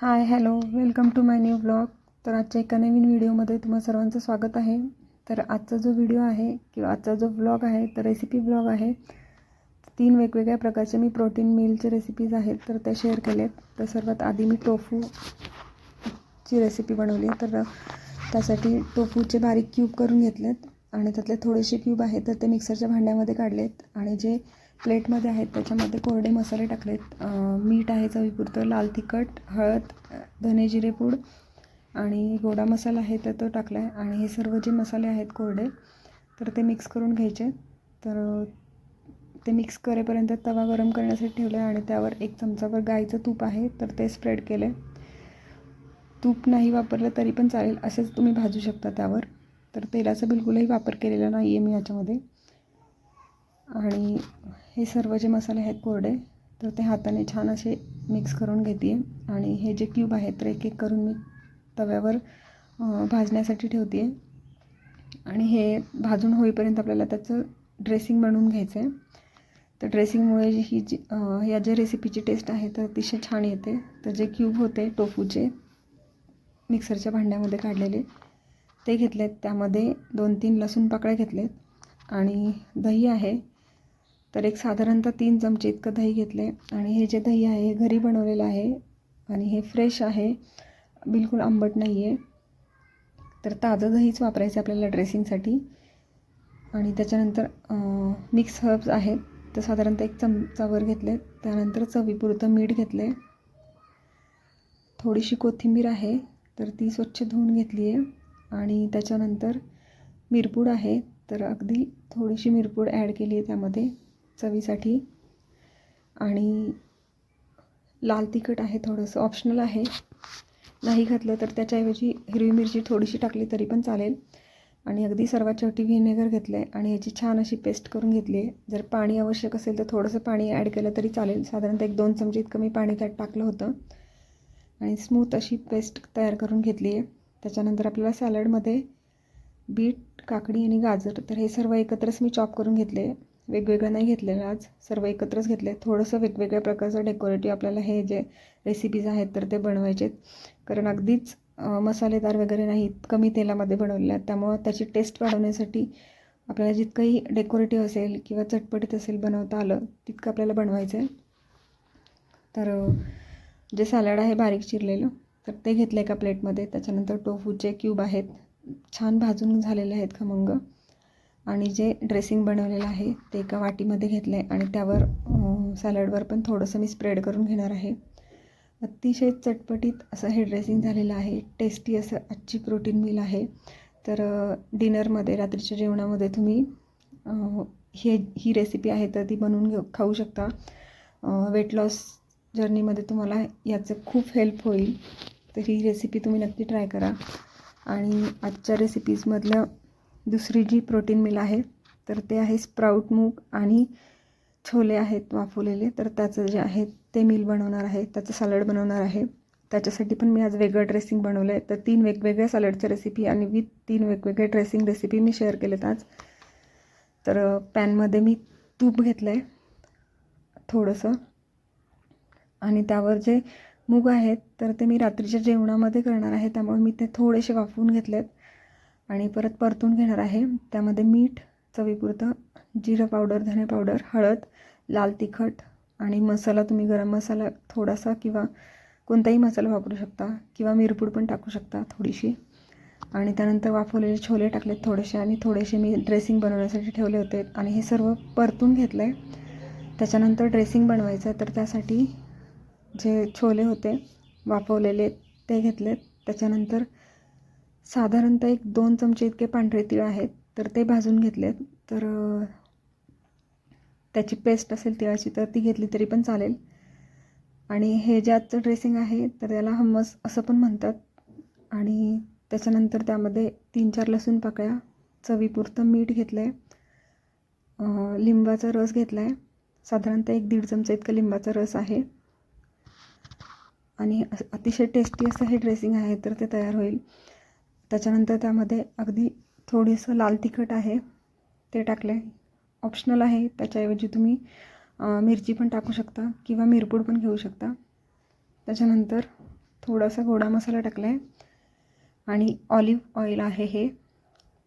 Hi hello welcome to my new blog तर आजच्या एका नवीन व्हिडिओमध्ये तुम्हा सर्वांचं स्वागत आहे. तर आजचा जो व्हिडिओ आहे किंवा आजचा जो ब्लॉग आहे तर रेसिपी ब्लॉग आहे. तीन वेगवेगळ्या प्रकारचे मी प्रोटीन मिलचे रेसिपीज आहेत तर त्या शेअर केलेत. तर सर्वात आधी मी टोफूची रेसिपी बनवली तर त्यासाठी टोफूचे बारीक क्यूब करून घेतलेत आणि त्यातले थोडेसे क्यूब आहेत तर ते मिक्सरच्या भांड्यामध्ये काढलेत. आणि जे प्लेटमध्ये आहेत. त्याच्यामध्ये कोरडे मसाले टाकलेत. मीठ आहे चवीपुरतं लाल तिखट हळद धने जिरे पूड आणि गोडा मसाला आहे तर तो टाकला आहे आणि हे सर्व जे मसाले आहेत कोरडे तर ते मिक्स करून घ्यायचे. तर ते मिक्स करेपर्यंत तवा गरम करण्यासाठी ठेवलं आहे आणि त्यावर एक चमचावर गाईचं तूप आहे तर ते स्प्रेड केले तूप नाही वापरलं तरी पण चालेल असेच तुम्ही भाजू शकता त्यावर. तर तेलाचा बिलकुलही वापर केलेला नाही आहे मी याच्यामध्ये. आणि हे सर्व जे मसाले आहेत कोरडे तर ते हाताने छान असे मिक्स करून घेते आहे आणि हे जे क्यूब आहेत तर एक एक करून मी तव्यावर भाजण्यासाठी ठेवते आहे आणि हे भाजून होईपर्यंत आपल्याला त्याचं ड्रेसिंग बनवून घ्यायचं आहे तर ड्रेसिंगमुळे जी ही जी या ज्या रेसिपीची टेस्ट आहे तर अतिशय छान येते. तर जे क्यूब होते टोफूचे मिक्सरच्या भांड्यामध्ये काढलेले ते घेतलेत. त्यामध्ये दोन तीन लसूण पाकळ्या घेतलेत. आणि दही आहे तर एक साधारणतः तीन चमचे इतकं दही घेतलं आहे आणि हे जे दही आहे हे घरी बनवलेलं आहे आणि हे फ्रेश आहे. बिलकुल आंबट नाही आहे तर ताजं दहीच वापरायचं आपल्याला ड्रेसिंगसाठी आणि त्याच्यानंतर मिक्स हर्ब्स आहेत. तर साधारणतः एक चमचावर घेतले त्यानंतर चवीपुरतं मीठ घेतलं आहे थोडीशी कोथिंबीर आहे तर ती स्वच्छ धुवून घेतली आहे आणि त्याच्यानंतर मिरपूड आहे. तर अगदी थोडीशी मिरपूड ॲड केली आहे त्यामध्ये. चवीसाठी. आणि लाल तिखट आहे थोडंसं ऑप्शनल आहे. नाही घातलं तर त्याच्याऐवजी हिरवी मिरची थोडीशी टाकली तरी पण चालेल. आणि अगदी सर्वात शेवटी व्हिनेगर घेतलं आहे आणि याची छान अशी पेस्ट करून घेतली आहे. जर पाणी आवश्यक असेल तर थोडंसं पाणी ॲड केलं तरी चालेल. साधारणतः एक दोन चमचे इतकं मी पाणी त्यात टाकलं होतं. आणि स्मूथ अशी पेस्ट तयार करून घेतली आहे. त्याच्यानंतर आपल्याला सॅलडमध्ये बीट काकडी आणि गाजर तर हे सर्व एकत्रच मी चॉप करून घेतले वेगवेगळं नाही घेतलेलं आज. सर्व एकत्रच घेतले. थोडंसं वेगवेगळ्या प्रकारचं डेकोरेटिव्ह आपल्याला हे जे रेसिपीज आहेत तर ते बनवायचे कारण अगदीच मसालेदार वगैरे नाहीत. कमी तेलामध्ये बनवलेले आहेत. त्यामुळं त्याची टेस्ट वाढवण्यासाठी आपल्याला जितकंही डेकोरेटिव्ह असेल किंवा चटपटीत असेल बनवता आलं तितकं आपल्याला बनवायचं आहे. तर जे सॅलड आहे बारीक चिरलेलं तर ते घेतलं एका प्लेटमध्ये त्याच्यानंतर टोफूचे क्यूब आहेत. छान भाजून झालेले आहेत खमंग. आणि जे ड्रेसिंग बनवलेलं आहे ते एका वाटीमध्ये घेतलं आहे आणि त्यावर सॅलडवर पण थोडंसं मी स्प्रेड करून घेणार आहे. अतिशय चटपटीत असं हे ड्रेसिंग झालेलं आहे. टेस्टी असं आजची प्रोटीन मिल आहे. तर डिनरमध्ये रात्रीच्या जेवणामध्ये तुम्ही हे ही रेसिपी आहे तर ती बनवून घेऊ खाऊ शकता. वेट लॉस जर्नीमध्ये तुम्हाला याचं खूप हेल्प होईल. तर ही रेसिपी तुम्ही नक्की ट्राय करा. आणि आजच्या रेसिपीजमधलं दुसरी जी प्रोटीन मिल आहे तर ते आहे स्प्राऊट मूग आणि छोले आहेत वाफवलेले. तर त्याचं जे आहे ते मिल बनवणार आहे. त्याचं सॅलड बनवणार आहे. त्याच्यासाठी पण मी आज वेगळं ड्रेसिंग बनवलं आहे तर तीन वेगवेगळ्या सॅलडच्या रेसिपी आणि विथ तीन वेगवेगळे ड्रेसिंग रेसिपी मी शेअर केलेत आज. तर पॅनमध्ये मी तूप घेतलं आहे थोडंसं. आणि त्यावर जे मूग आहेत तर ते मी रात्रीच्या जेवणामध्ये करणार आहे. त्यामुळे मी ते थोडेसे वाफवून घेतलेत. आणि परत परतून घेणार आहे. त्यामध्ये मीठ चवीपुरतं जिरं पावडर धने पावडर हळद लाल तिखट आणि मसाला तुम्ही गरम मसाला थोडासा किंवा कोणताही मसाला वापरू शकता किंवा मिरपूड पण टाकू शकता थोडीशी. आणि त्यानंतर वाफवलेले छोले टाकलेत थोडेसे आणि थोडेसे मी ड्रेसिंग बनवण्यासाठी ठेवले होते आणि हे सर्व परतून घेतलं आहे त्याच्यानंतर ड्रेसिंग बनवायचं आहे तर त्यासाठी जे छोले होते वाफवलेले ते घेतलेत. त्याच्यानंतर साधारणतः एक दोन चमचे इतके पांढरे तीळ आहेत तर ते भाजून घेतलेत. तर त्याची पेस्ट असेल तिळाची तर ती घेतली तरी पण चालेल. आणि हे ज्याचं ड्रेसिंग आहे तर त्याला हमस असं पण म्हणतात. आणि त्याच्यानंतर त्यामध्ये तीन चार लसूण पाकळ्या चवीपुरतं मीठ घेतलं आहे लिंबाचा रस घेतला आहे साधारणतः एक दीड चमचा इतकं लिंबाचा रस आहे. आणि अतिशय टेस्टी असं हे ड्रेसिंग आहे तर ते तयार होईल. त्याच्यानंतर त्यामध्ये अगदी थोडंसं लाल तिखट आहे ते टाकलं आहे ऑप्शनल आहे त्याच्याऐवजी तुम्ही मिरची पण टाकू शकता किंवा मिरपूड पण घेऊ शकता. त्याच्यानंतर थोडासा गोडा मसाला टाकला आहे आणि ऑलिव्ह ऑइल आहे हे.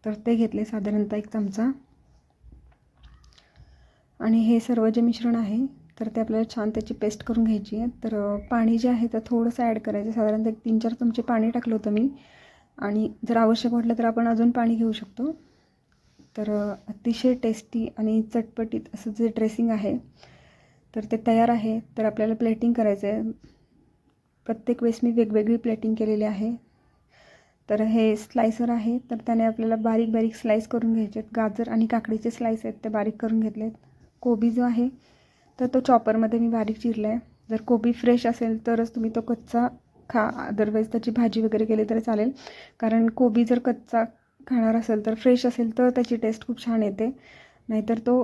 तर ते घेतले साधारणतः एक चमचा. आणि हे सर्व जे मिश्रण आहे तर ते आपल्याला छान त्याची पेस्ट करून घ्यायची आहे. तर पाणी जे आहे तर थोडंसं ॲड करायचं साधारणतः एक तीन चार चमचे पाणी टाकलं होतं मी. आणि जर आवश्यक वाटलं तर आपण अजून पाणी घेऊ शकतो. तर अतिशय टेस्टी आणि चटपटीत असं जे ड्रेसिंग आहे तर ते तयार आहे. तर आपल्याला प्लेटिंग करायचं आहे प्रत्येक वेळेस मी वेगवेगळी प्लेटिंग केलेली आहे. तर हे स्लायसर आहे. तर त्याने आपल्याला बारीक बारीक स्लाईस करून घ्यायचे आहेत. गाजर आणि काकडीचे स्लाईस आहेत ते बारीक करून घेतले आहेत कोबी जो आहे तर तो चॉपरमध्ये मी बारीक चिरला आहे जर कोबी फ्रेश असेल तरच तुम्ही तो कच्चा खा अदरवाईज त्याची भाजी वगैरे केली तरी चालेल. कारण कोबी जर कच्चा खाणार असेल तर फ्रेश असेल तर त्याची टेस्ट खूप छान येते. नाहीतर तो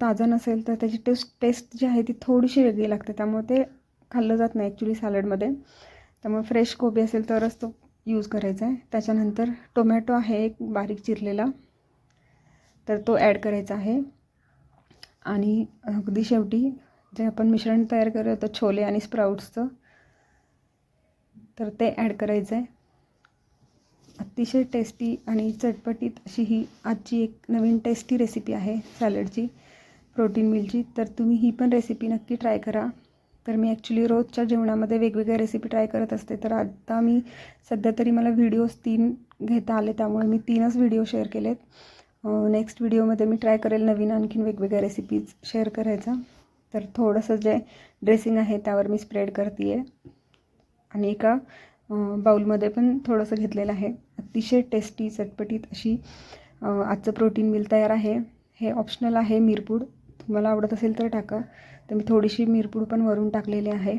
ताजा नसेल तर त्याची टेस्ट टेस्ट जी आहे ती थोडीशी वेगळी लागते. त्यामुळे ते खाल्लं जात नाही ॲक्च्युली सॅलडमध्ये त्यामुळे फ्रेश कोबी असेल तरच तो यूज करायचा आहे. त्याच्यानंतर टोमॅटो आहे एक बारीक चिरलेला. तर तो ॲड करायचा आहे. आणि अगदी शेवटी जे आपण मिश्रण तयार करत होतं छोले आणि स्प्राऊट्सचं तर ते ॲड करायचं आहे अतिशय टेस्टी आणि चटपटीत अशी ही आजची एक नवीन टेस्टी रेसिपी आहे सॅलडची प्रोटीन मिलची तर तुम्ही ही पण रेसिपी नक्की ट्राय करा. तर मी ॲक्च्युली रोजच्या जेवणामध्ये वेगवेगळ्या रेसिपी ट्राय करत असते. तर आता मी सध्या तरी मला व्हिडिओज तीन घेता आले त्यामुळे मी तीनच व्हिडिओ शेअर केलेत. नेक्स्ट व्हिडिओमध्ये मी ट्राय करेल नवीन आणखीन वेगवेगळ्या रेसिपीज शेअर करायचा. तर थोडंसं जे ड्रेसिंग आहे त्यावर मी स्प्रेड करते आहे आणि एका बाउलमध्ये पण थोडंसं घेतलेलं आहे. अतिशय टेस्टी चटपटीत अशी आजचं प्रोटीन मिल तयार आहे. हे ऑप्शनल आहे मिरपूड. तुम्हाला आवडत असेल तर टाका. तर मी थोडीशी मिरपूड पण वरून टाकलेली आहे.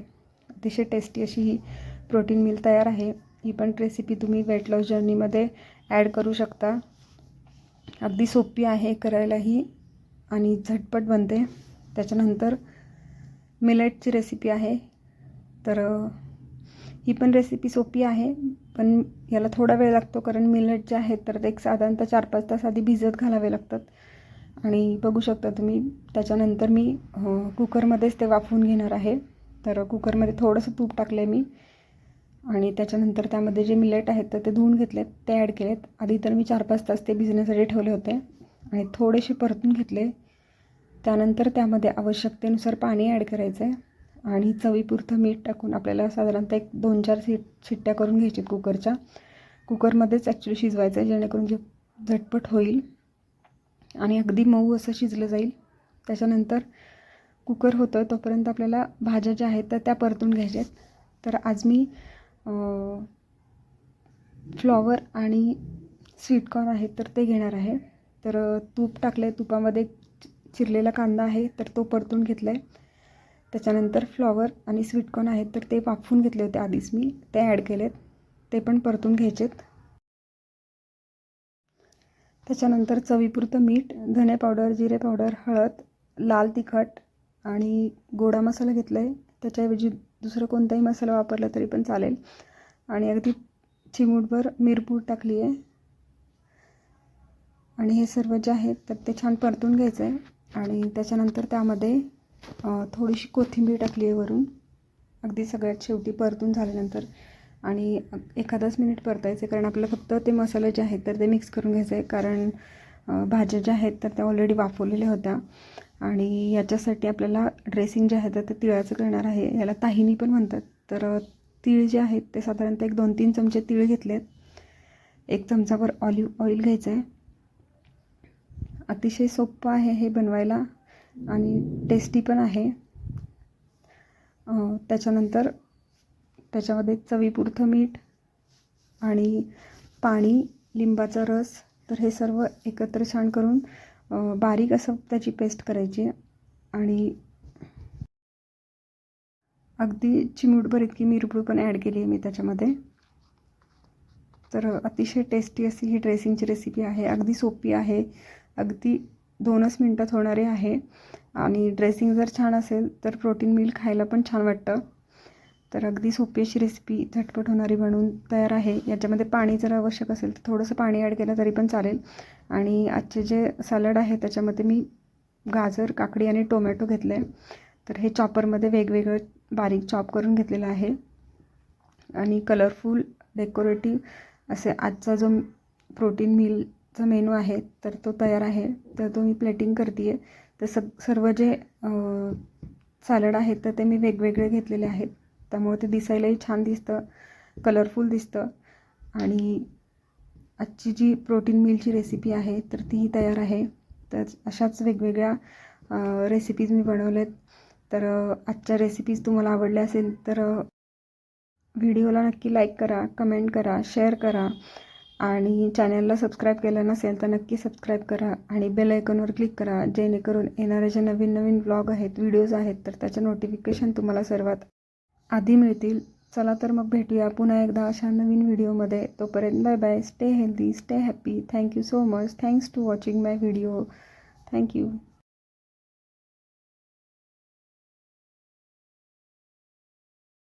अतिशय टेस्टी अशी ही प्रोटीन मिल तयार आहे. ही पण रेसिपी तुम्ही वेट लॉस जर्नीमध्ये ॲड करू शकता. अगदी सोपी आहे करायलाही आणि झटपट बनते. त्याच्यानंतर मिलेटची रेसिपी आहे. तर ही पण रेसिपी सोपी आहे पण याला थोडा वेळ लागतो कारण मिलेट जे आहेत तर ते एक साधारणतः चार पाच तास आधी भिजत घालावे लागतात. आणि बघू शकता तुम्ही त्याच्यानंतर मी कुकरमध्येच ते वाफवून घेणार आहे. तर कुकरमध्ये थोडंसं तूप टाकलं आहे मी. आणि त्याच्यानंतर त्यामध्ये जे मिलेट आहेत तर ते धुवून घेतलेत ते ॲड केलेत. आधी तर मी चार पाच तास ते भिजण्यासाठी ठेवले होते. आणि थोडेसे परतून घेतले. त्यानंतर त्यामध्ये आवश्यकतेनुसार पाणी ॲड करायचं आहे आणि चवीपुरतं मीठ टाकून आपल्याला साधारणतः एक दोन चार सीट शिट्ट्या करून घ्यायच्यात कुकरच्या. कुकरमध्येच ॲक्च्युली शिजवायचं आहे जेणेकरून जे झटपट होईल आणि अगदी मऊ असं शिजलं जाईल. त्याच्यानंतर कुकर होतं तोपर्यंत आपल्याला भाज्या ज्या आहेत तर त्या परतून घ्यायच्या आहेत तर आज मी फ्लॉवर आणि स्वीटकॉर्न आहेत तर ते घेणार आहे. तर तूप टाकलं आहे तुपामध्ये चि- चिरलेला कांदा आहे तर तो परतून घेतला आहे त्याच्यानंतर फ्लॉवर आणि स्वीटकॉर्न आहेत तर ते वाफवून घेतले होते आधीच मी. ते ॲड केलेत. ते पण परतून घ्यायचेत. त्याच्यानंतर चवीपुरतं मीठ धने पावडर जिरे पावडर हळद लाल तिखट आणि गोडा मसाला घेतला आहे त्याच्याऐवजी दुसरं कोणताही मसाला वापरला तरी पण चालेल. आणि अगदी चिमूटभर मिरपूड टाकली आहे आणि हे सर्व जे आहेत तर ते छान परतून घ्यायचं आहे आणि त्याच्यानंतर त्यामध्ये थोडीशी कोथिंबीर टाकली आहे वरून. अगदी सगळ्यात शेवटी परतून झाल्यानंतर. आणि एखादाच मिनिट परतायचे कारण आपल्याला फक्त ते मसाले जे आहेत तर ते मिक्स करून घ्यायचं आहे कारण भाज्या ज्या आहेत तर त्या ऑलरेडी वाफवलेल्या होत्या. आणि याच्यासाठी आपल्याला ड्रेसिंग जे आहे तर ते तिळाचं करणार आहे. याला ताहिनी पण म्हणतात. तर तीळ जे आहेत ते साधारणतः एक दोन तीन चमचे तीळ आहेत एक चमचाभर ऑलिव्ह ऑइल घ्यायचं आहे अतिशय सोपं आहे हे बनवायला. आणि टेस्टी पण आहे. त्याच्यानंतर त्याच्यामध्ये चवीपुरतं मीठ आणि पाणी लिंबाचा रस तर हे सर्व एकत्र छान करून बारीक असं त्याची पेस्ट करायची आणि अगदी चिमूटभर इतकी मिरपूड पण ॲड केली आहे मी त्याच्यामध्ये. तर अतिशय टेस्टी अशी ही ड्रेसिंगची रेसिपी आहे. अगदी सोपी आहे. अगदी दोनच मिनटात होणारी आहे. आणि ड्रेसिंग जर छान असेल तर प्रोटीन मिल खायला पण छान वाटतं. तर अगदी सोपी अशी रेसिपी झटपट होणारी बनवून तयार आहे. याच्यामध्ये पाणी जर आवश्यक असेल तर थोडंसं पाणी ॲड केलं तरी पण चालेल. आणि आजचे जे सॅलड आहे त्याच्यामध्ये मी गाजर काकडी आणि टोमॅटो घेतले तर हे चॉपरमध्ये वेगवेगळं बारीक चॉप करून घेतलेलं आहे. आणि कलरफुल डेकोरेटिव्ह असे आजचा जो प्रोटीन मिल जो मेनू आहे तर तो तयार आहे. तर तो मी प्लेटिंग करते आहे तर सग सर्व जे सॅलड आहेत तर ते मी वेगवेगळे घेतलेले आहेत. त्यामुळे ते दिसायलाही छान दिसतं कलरफुल दिसतं. आणि आजची जी प्रोटीन मिलची रेसिपी आहे तर तीही तयार आहे. तर अशाच वेगवेगळ्या रेसिपीज मी बनवलेत. तर आजच्या रेसिपीज तुम्हाला आवडल्या असेल तर व्हिडिओला नक्की लाईक करा कमेंट करा शेअर करा. आणि चॅनलला सबस्क्राईब केलं नसेल तर नक्की सबस्क्राईब करा आणि बेल आयकॉनवर क्लिक करा जेणेकरून येणारे जे नवीन नवीन ब्लॉग आहेत व्हिडिओज आहेत तर त्याचे नोटिफिकेशन तुम्हाला सर्वात आधी मिळतील. चला तर मग भेटूया पुन्हा एकदा अशा नवीन व्हिडिओमध्ये तोपर्यंत bye bye stay healthy stay happy thank you so much thanks to watching my video thank you